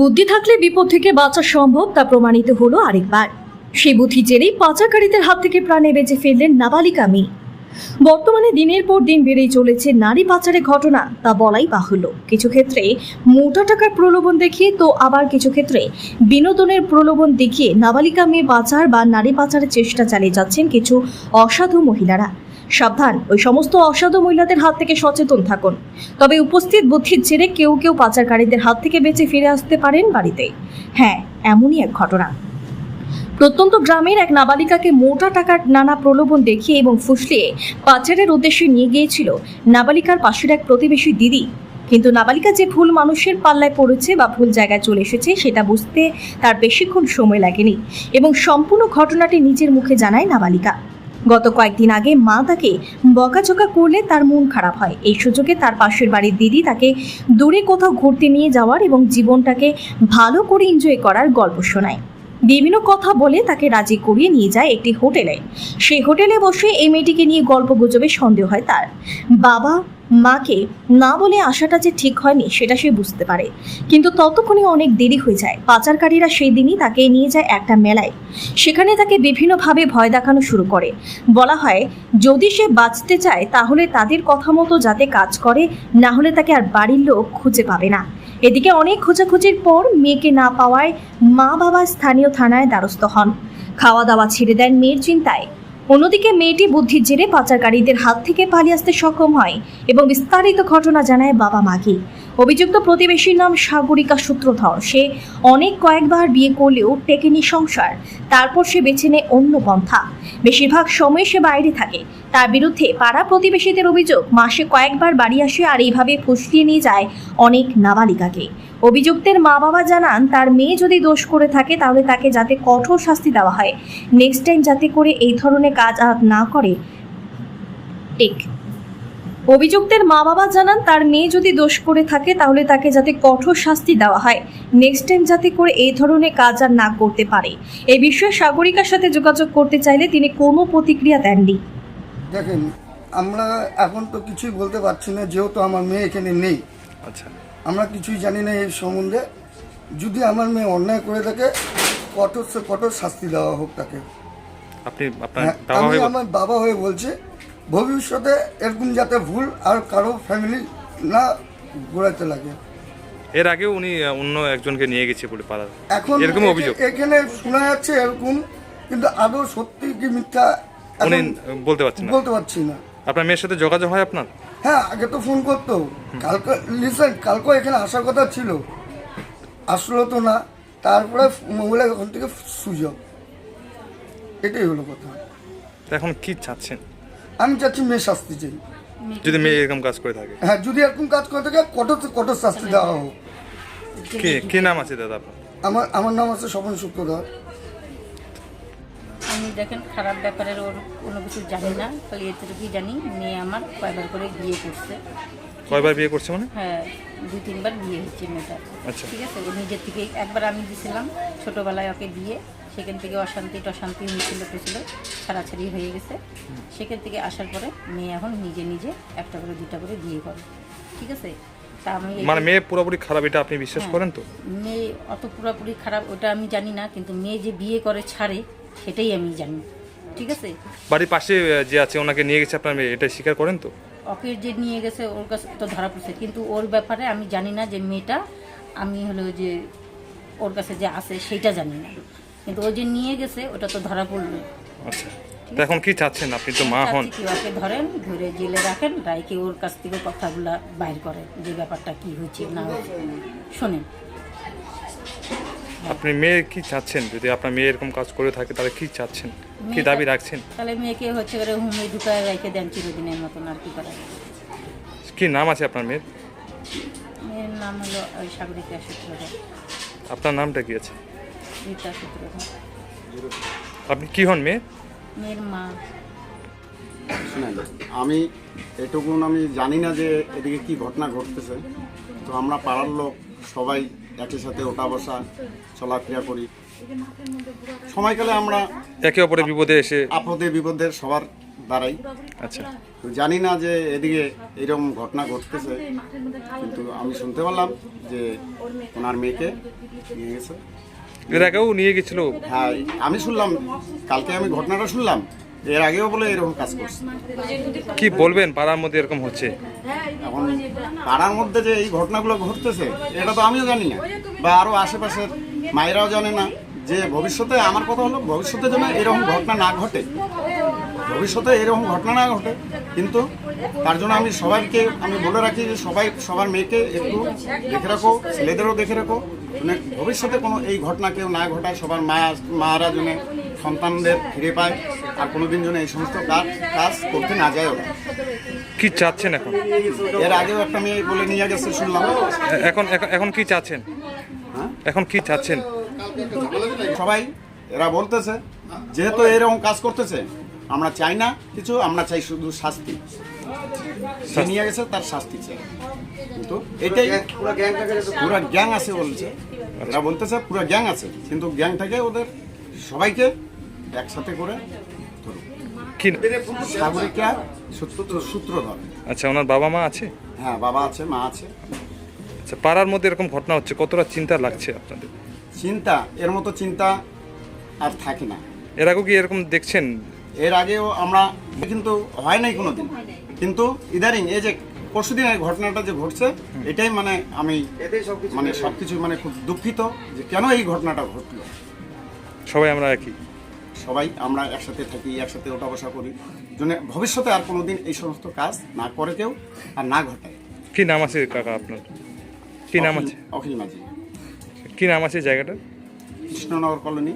বুদ্ধি থাকলে বিপদ থেকে বাঁচা সম্ভব, তা প্রমাণিত হলো আরেকবার। সেই বুদ্ধি জেরেই পাচারকারীদের হাত থেকে প্রাণে বেঁচে ফেললেন নাবালিকা মেয়ে। বর্তমানে দিনের পর দিন বেড়েই চলেছে নারী পাচারের ঘটনা, তা বলাই বাহুল্য। কিছু ক্ষেত্রে মোটা টাকার প্রলোভন দেখিয়ে, তো আবার কিছু ক্ষেত্রে বিনোদনের প্রলোভন দেখিয়ে নাবালিকা মেয়ে পাচার বা নারী পাচারের চেষ্টা চালিয়ে যাচ্ছেন কিছু অসাধু মহিলারা। সাবধান, ওই সমস্ত অসাধু মহিলাদের হাত থেকে সচেতন থাকুন। তবে উপস্থিত বুদ্ধির জেরে কেউ কেউ পাচারকারীদের হাত থেকে বেঁচে ফিরে আসতে পারেন বাড়িতে। হ্যাঁ এমনই এক ঘটনা। প্রত্যন্ত গ্রামের এক নাবালিকাকে মোটা টাকার নানা প্রলোভন দেখিয়ে এবং ফুসলিয়ে পাচারের উদ্দেশ্যে নিয়ে গিয়েছিল নাবালিকার পাশের এক প্রতিবেশী দিদি। কিন্তু নাবালিকা যে ভুল মানুষের পাল্লায় পড়েছে বা ভুল জায়গায় চলে এসেছে সেটা বুঝতে তার বেশিক্ষণ সময় লাগেনি এবং সম্পূর্ণ ঘটনাটি নিজের মুখে জানায় নাবালিকা। গত কয়েকদিন আগে মা তাকে বকাঝকা করলে তার মন খারাপ হয়। এই সুযোগে তার পাশের বাড়ির দিদি তাকে দূরে কোথাও ঘুরতে নিয়ে যাওয়ার এবং জীবনটাকে ভালো করে এনজয় করার গল্প শোনায়। বিভিন্ন কথা বলে তাকে রাজি করিয়ে নিয়ে যায় একটি হোটেলে। সেই হোটেলে বসে এই মেয়েটিকে নিয়ে গল্প গুজবে সন্দেহ হয় তার। বাবা মাকে না বলে আসাটা যে ঠিক হয়নি, সেটা সে বুঝতে পারে। কিন্তু ততক্ষণে অনেক দেরি হয়ে যায়। পাচারকারীরা সেই দিনই তাকে নিয়ে যায় একটা মেলায়। সেখানে তাকে বিভিন্নভাবে ভয় দেখানো শুরু করে। বলা হয়, যদি সে বাঁচতে চায়, তাহলে তাদের কথা মতো যাতে কাজ করে, না হলে তাকে আর বাড়ির লোক খুঁজে পাবে না। এদিকে অনেক খোঁজাখুঁজির পর মেয়েকে না পাওয়ায় মা বাবা স্থানীয় থানায় দ্বারস্থ হন। খাওয়া দাওয়া ছেড়ে দেন মেয়ের চিন্তায়। অন্যদিকে মেয়েটি বুদ্ধির জেরে পাচারকারীদের হাত থেকে পালিয়ে আসতে সক্ষম হয় এবং বিস্তারিত ঘটনা জানায় বাবা মাকে অভিযুক্ত প্রতিবেশীর নাম সাগরিকা সূত্রধর। সে অনেক কয়েকবার বিয়ে করলেও টেকেনি সংসার। তারপর সে বেছে নেয় অন্য পন্থা। বেশিরভাগ সময় সে বাইরে থাকে। তার বিরুদ্ধে পাড়া প্রতিবেশীদের অভিযোগ, মাসে কয়েকবার বাড়ি আসে আর এইভাবে ফুসলিয়ে নিয়ে যায় অনেক নাবালিকাকে। অভিযুক্তের মা বাবা জানান, তার মেয়ে যদি দোষ করে থাকে, তাহলে তাকে যাতে কঠোর শাস্তি দেওয়া হয়। নেক্সট টাইম যাতে করে এই ধরনের কাজ আর না করে। ঠিক। অভিযুক্তের মা বাবা জানান তার মেয়ে যদি দোষ করে থাকে তাহলে তাকে যাতে কঠোর শাস্তি দেওয়া হয়। নেক্সট টাইম যাতে করে এই ধরনের কাজ আর না করতে পারে। এই বিষয়ে সাগরিকার সাথে যোগাযোগ করতে চাইলে তিনি কোনো প্রতিক্রিয়া দেননি। দেখেন আমরা এখন তো কিছুই বলতে পারছি না যেহেতু আমার মেয়ে এখানে নেই। আচ্ছা। আমরা কিছুই জানি না এই সম্বন্ধে। যদি আমার মেয়ে অন্যায় করে থাকে কঠোর সে কঠোর শাস্তি দেওয়া হোক তাকে। আপনি আপনার হ্যাঁ, আমি আমার বাবা হয়ে বলছি ভবিষ্যতে এরকম যাতে ভুল আর কারও ফ্যামিলি না ঘোরাতে লাগে। এর আগেও উনি অন্য একজনকে নিয়ে গেছে বলে পাড়ার। এখন এরকম অভিযোগ? এখানে শোনা যাচ্ছে এরকম কিন্তু আদৌ সত্যি কি মিথ্যা উনি বলতে পারছেন না। বলতে পারছি না। আপনার মেয়ের সাথে যোগাযোগ হয় আপনার? হ্যাঁ আগে তো ফোন করতো। কালকে লিসেন কালকে এখানে আসার কথা ছিল। আসলো তো না তারপরে মোবাইলে ওখান থেকে সুযোগ। এটাই হলো কথা। এখন কি চাচ্ছেন? আমি চাচ্ছি মেয়ে শাস্তি চাই। যদি মেয়ে এরকম কাজ করে থাকে। হ্যাঁ যদি এরকম কাজ করে থাকে কঠোর কঠোর শাস্তি দেওয়া হোক। কে কি নাম আছে দাদা আপনার? আমার আমার নাম আছে স্বপন সূত্রধর আমি দেখেন খারাপ ব্যাপারের ওর কোনো কিছু জানি না খালি এতটুকুই জানি মেয়ে আমার কয়বার করে বিয়ে করছে। কয়বার বিয়ে করছে মানে? হ্যাঁ দুই তিনবার বিয়ে হচ্ছে মেয়েটা আচ্ছা। ঠিক আছে ও নিজের থেকে একবার আমি দিয়েছিলাম ছোটোবেলায় ওকে দিয়ে সেখান থেকে অশান্তি টশান্তি হয়েছিল টেছিল ছাড়াছাড়ি হয়ে গেছে। সেখান থেকে আসার পরে মেয়ে এখন নিজে নিজে একটা করে দুটা করে বিয়ে করে। ঠিক আছে? তা আমি মানে মেয়ে পুরোপুরি খারাপ এটা আপনি বিশ্বাস হ্যাঁ। করেন তো? মেয়ে অত পুরোপুরি খারাপ ওটা আমি জানি না কিন্তু মেয়ে যে বিয়ে করে ছাড়ে সেটাই আমি জানি। ঠিক আছে? বাড়ির পাশে যে আছে ওনাকে নিয়ে গেছে আপনার মেয়ে এটা স্বীকার করেন তো? ওকে যে নিয়ে গেছে ওর কাছে তো ধরা পড়ছে কিন্তু ওর ব্যাপারে আমি জানি না যে মেয়েটা আমি হলো যে ওর কাছে যে আছে সেইটা জানি না। কিন্তু ও যে নিয়ে গেছে ওটা তো ধরা পড়ল। আচ্ছা। তা এখন কি চাচ্ছেন? আপনি তো মা হন। কি ওকে ধরেন ধরে জেলে রাখেন রাইকে ওর কাছ থেকে কথাগুলা বাইর করে যে ব্যাপারটা কি হয়েছে না হয়েছে। শোনেন। আপনি মেয়ে কি চাচ্ছেন? যদি আপনার মেয়ে এরকম কাজ করে থাকে তাহলে কি চাচ্ছেন? কি দাবি রাখছেন? তাহলে মেয়েকে হচ্ছে করে হুমে ঢুকায় রেখে দেন চিরদিনের মতন আর কি করা। কি নাম আছে আপনার মেয়ের? মেয়ের নাম হলো ওই সাগরিকা সূত্রধর আপনার নামটা কি আছে? রীতা সূত্রধর আপনি কি হন মেয়ে? মেয়ের মা শুনেন আমি এটুকুন আমি জানি না যে এদিকে কি ঘটনা ঘটতেছে। তো আমরা পাড়ার লোক সবাই একই সাথে ওঠা বসা চলাফেরা করি। সময়কালে আমরা একে অপরের বিপদে এসে আপদে বিপদে সবার দাঁড়াই আচ্ছা। তো জানি না যে এদিকে এরকম ঘটনা ঘটতেছে কিন্তু আমি শুনতে পারলাম যে ওনার মেয়েকে নিয়ে গেছে। এর আগেও নিয়ে গেছিল। হ্যাঁ আমি শুনলাম কালকে আমি ঘটনাটা শুনলাম এর আগেও বলে এরকম কাজ করছে। কি বলবেন পাড়ার মধ্যে এরকম হচ্ছে? এখন পাড়ার মধ্যে যে এই ঘটনাগুলো ঘটতেছে এটা তো আমিও জানি না বা আরও আশেপাশের মায়েরাও জানে না যে ভবিষ্যতে আমার কথা হলো ভবিষ্যতে যেন এরকম ঘটনা না ঘটে। ভবিষ্যতে এরকম ঘটনা না ঘটে কিন্তু তার জন্য আমি সবাইকে আমি বলে রাখি যে সবাই সবার মেয়েকে একটু দেখে রাখো ছেলেদেরও দেখে রাখো মানে ভবিষ্যতে কোনো এই ঘটনা কেউ না ঘটায় সবার মা মারা যেন সন্তানদের ফিরে পায় আর কোনোদিন যেন এই সমস্ত কাজ কাজ করতে না যায় ওরা। কি চাচ্ছেন এখন? এর আগেও একটা মেয়ে বলে নিয়ে গেছে শুনলাম। এখন এখন- এখন কি চাচ্ছেন? হ্যাঁ? এখন কি চাচ্ছেন? সবাই এরা বলতেছে যেহেতু এরকম কাজ করতেছে আমরা চাই না কিছু আমরা চাই শুধু শাস্তি। নিয়ে গেছে তার শাস্তি চাই। কিন্তু এটাই পুরো গ্যাং আছে বলছে। এরা বলতেছে পুরো গ্যাং আছে কিন্তু গ্যাংটাকে ওদের সবাইকে একসাথে করে সাগরিকা সূত্রধর। আচ্ছা ওনার বাবা মা আছে? হ্যাঁ বাবা আছে মা আছে। আচ্ছা পাড়ার মধ্যে এরকম ঘটনা হচ্ছে কতটা চিন্তা লাগছে আপনাদের? চিন্তা এর মতো চিন্তা আর থাকে না। এর আগেও কি এরকম দেখছেন এর আগেও আমরা কিন্তু হয় নাই কোনো দিন কিন্তু ইদারিং এই যে পরশু দিনের ঘটনাটা যে ঘটছে এটাই মানে আমি মানে সব কিছু মানে খুব দুঃখিত যে কেন এই ঘটনাটা ঘটলো। সবাই আমরা একই। সবাই আমরা একসাথে থাকি একসাথে ওঠা বসা করি। জন্য ভবিষ্যতে আর কোনোদিন এই সমস্ত কাজ না করে কেউ আর না ঘটায়। কি নাম আছে কাকা আপনার? কি নাম আছে? অখিল মাঝি। কি নাম আছে জায়গাটা কৃষ্ণনগর কলোনি।